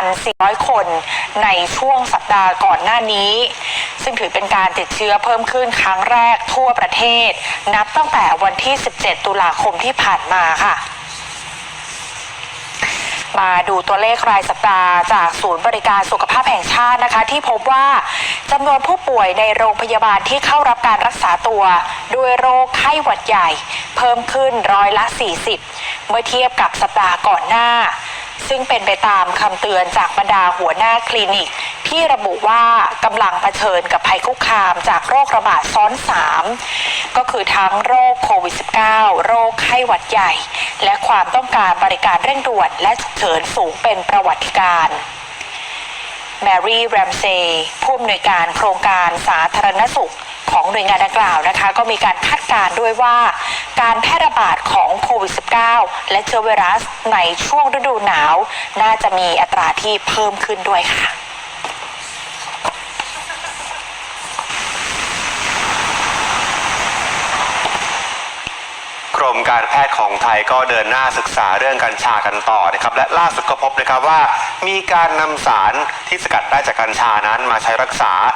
1,400 คนในช่วงสัปดาห์ก่อนหน้านี้ ซึ่งถือเป็นการติดเชื้อเพิ่มขึ้นครั้งแรกทั่วประเทศ นับตั้งแต่วันที่ 17 ตุลาคมที่ผ่านมาค่ะมาดูตัวเลขรายสัปดาห์จากศูนย์บริการสุขภาพแห่งชาตินะคะ ที่พบว่าจำนวนผู้ป่วยในโรงพยาบาลที่เข้ารับการรักษาตัวด้วยโรคไข้หวัดใหญ่ เพิ่มขึ้นร้อยละ 40 เมื่อเทียบกับสัปดาห์ก่อนหน้า ซึ่งเป็นไปตามคำเตือนจากบรรดาหัวหน้าคลินิก ที่ระบุว่ากำลังเผชิญกับภัยคุกคามจากโรคระบาดซ้อน 3 ก็คือทั้งโรคโควิด -19 โรคไข้หวัดใหญ่ และความต้องการบริการเร่งด่วนและฉุกเฉินสูงเป็นประวัติการณ์ แมรี่แรมเซย์ผู้อำนวยการโครงการสาธารณสุขของหน่วยงานดังกล่าวนะคะ ก็มีการคาดการณ์ด้วยว่า การแพร่ระบาดของโควิด -19 และเชื้อไวรัสในช่วงฤดูหนาว น่าจะมีอัตราที่เพิ่มขึ้นด้วยค่ะ รมการแพทย์ของไทยก็เดินหน้าศึกษาเรื่องกัญชากันต่อนะครับและล่าสุดก็พบนะครับว่ามีการนำสารที่สกัดได้จากกัญชานั้นมาใช้รักษา